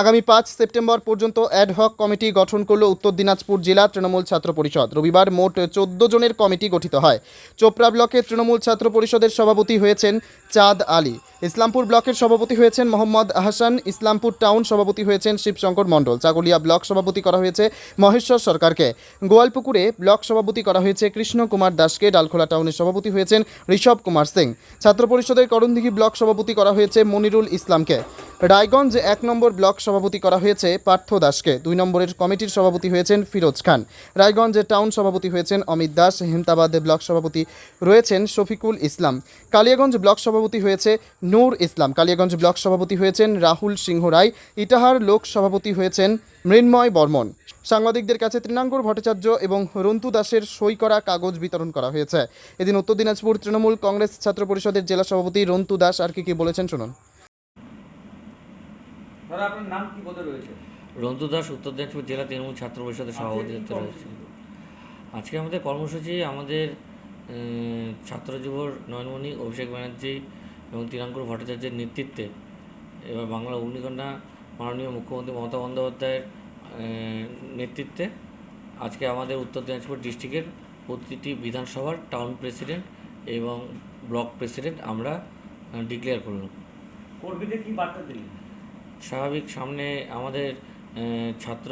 আগামী পাঁচ সেপ্টেম্বর পর্যন্ত অ্যাডহক কমিটি গঠন করল উত্তর দিনাজপুর জেলা তৃণমূল ছাত্র পরিষদ। রবিবার মোট চোদ্দ জনের কমিটি গঠিত হয়। চোপড়া ব্লকে তৃণমূল ছাত্র পরিষদের সভাপতি হয়েছেন চাঁদ আলী। ইসলামপুর ব্লকের সভাপতি হয়েছেন মোহাম্মদ আহসান ইসলামপুর টাউন সভাপতি হয়েছেন শিবশঙ্কর মণ্ডল। চাকুলিয়া ব্লক সভাপতি করা হয়েছে মহেশ্বর সরকারকে। গোয়ালপুকুরে ব্লক সভাপতি করা হয়েছে কৃষ্ণ কুমার দাসকে। ডালখোলা টাউনের সভাপতি হয়েছেন ঋষভ কুমার সিং। ছাত্র পরিষদের করণদিঘি ব্লক সভাপতি করা হয়েছে মনিরুল ইসলামকে। রায়গঞ্জ এক নম্বর ব্লক সভাপতি করা হয়েছে পার্থ দাসকে। দুই নম্বরের কমিটির সভাপতি হয়েছেন ফিরোজ খান। রায়গঞ্জের টাউন সভাপতি হয়েছেন অমিত দাস। হেমতাবাদে ব্লক সভাপতি রয়েছেন শফিকুল ইসলাম। কালিয়াগঞ্জ ব্লক সভাপতি হয়েছে নূর ইসলাম। কালিয়াগঞ্জ ব্লক সভাপতি হয়েছেন রাহুল সিংহ রায়। ইটাহার লোক সভাপতি হয়েছেন মৃন্ময় বর্মন। সাংবাদিকদের কাছে তৃণাঙ্কুর ভট্টাচার্য এবং রন্তু দাসের সই করা কাগজ বিতরণ করা হয়েছে। এদিন উত্তর দিনাজপুর তৃণমূল কংগ্রেস ছাত্র পরিষদের জেলা সভাপতি রন্তু দাস আর কি কি বলেছেন শুনুন। আপনার নাম কি পদে রয়েছে? রন্তু দাস উত্তর দিনাজপুর জেলা তৃণমূল ছাত্র পরিষদের সভাপতিত্ব রয়েছে। আজকে আমাদের কর্মসূচি আমাদের ছাত্র যুবর নয়নমণি অভিষেক ব্যানার্জি এবং তিরাঙ্কুর ভট্টাচার্যের নেতৃত্বে এবার বাংলা অগ্নিকন্যা মাননীয় মুখ্যমন্ত্রী মমতা বন্দ্যোপাধ্যায়ের নেতৃত্বে আজকে আমাদের উত্তর দিনাজপুর ডিস্ট্রিক্টের প্রতিটি বিধানসভার টাউন প্রেসিডেন্ট এবং ব্লক প্রেসিডেন্ট আমরা ডিক্লেয়ার করলাম কর্মীদের কি বার্তা দিলেন? স্বাভাবিক সামনে আমাদের ছাত্র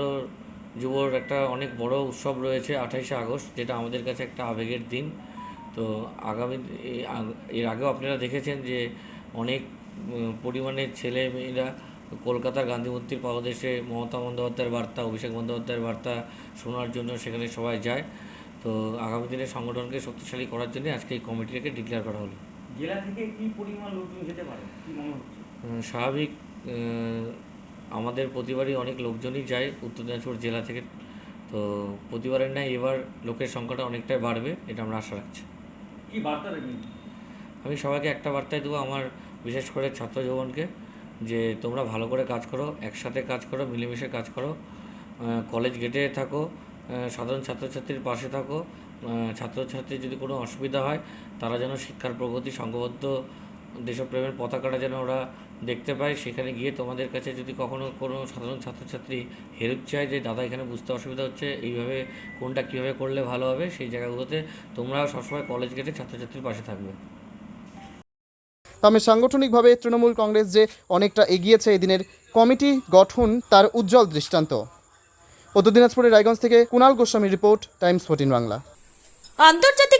যুবর একটা অনেক বড় উৎসব রয়েছে আঠাইশে আগস্ট যেটা আমাদের কাছে একটা আবেগের দিন। তো আগামী আগ- এর আগেও আপনারা দেখেছেন যে অনেক পরিমাণে ছেলে মেয়েরা কলকাতার গান্ধী মূর্তির পাদদেশে মমতা বন্দ্যোপাধ্যায়ের বার্তা অভিষেক বন্দ্যোপাধ্যায়ের বার্তা শোনার জন্য সেখানে সবাই যায়। তো আগামী দিনে সংগঠনকে শক্তিশালী করার জন্য আজকে এই কমিটিটাকে ডিক্লেয়ার করা হলো। জেলা থেকে কি পরিমাণ লোকজন যেতে পারে? কি মনে হচ্ছে? স্বাভাবিক আমাদের প্রতিবারই অনেক লোকজনই যায় উত্তর দিনাজপুর জেলা থেকে। তো প্রতিবারের ন্যায় এবার লোকের সংখ্যাটা অনেকটাই বাড়বে এটা আমরা আশা রাখছি। কি বার্তা দেবেন? আমি সবাইকে একটা বার্তাই দেবো আমার বিশেষ করে ছাত্র যৌবনকে, যে তোমরা ভালো করে কাজ করো, একসাথে কাজ করো, মিলেমিশে কাজ করো কলেজ গেটে থাকো সাধারণ ছাত্রছাত্রীর পাশে থাকো ছাত্রছাত্রীর যদি কোনো অসুবিধা হয়, তারা যেন শিক্ষার প্রগতি সংঘবদ্ধ দেশপ্রেমের পতাকাটা যেন ওরা দেখতে পাই সেখানে গিয়ে তোমাদের কাছে যদি কখনো কোনো সাধারণ ছাত্রছাত্রী হেল্প চায় যে দাদা এখানে বুঝতে অসুবিধা হচ্ছে এইভাবে কোনটা কীভাবে করলে ভালো হবে? সেই জায়গাগুলোতে তোমরা সবসময় কলেজ গেটে ছাত্রছাত্রীর পাশে থাকবে। তবে সাংগঠনিকভাবে তৃণমূল কংগ্রেস যে অনেকটা এগিয়েছে এদিনের কমিটি গঠন তার উজ্জ্বল দৃষ্টান্ত। উত্তর দিনাজপুরের রায়গঞ্জ থেকে Kunal Goswami report Times fourteen Bangla. আন্তর্জাতিক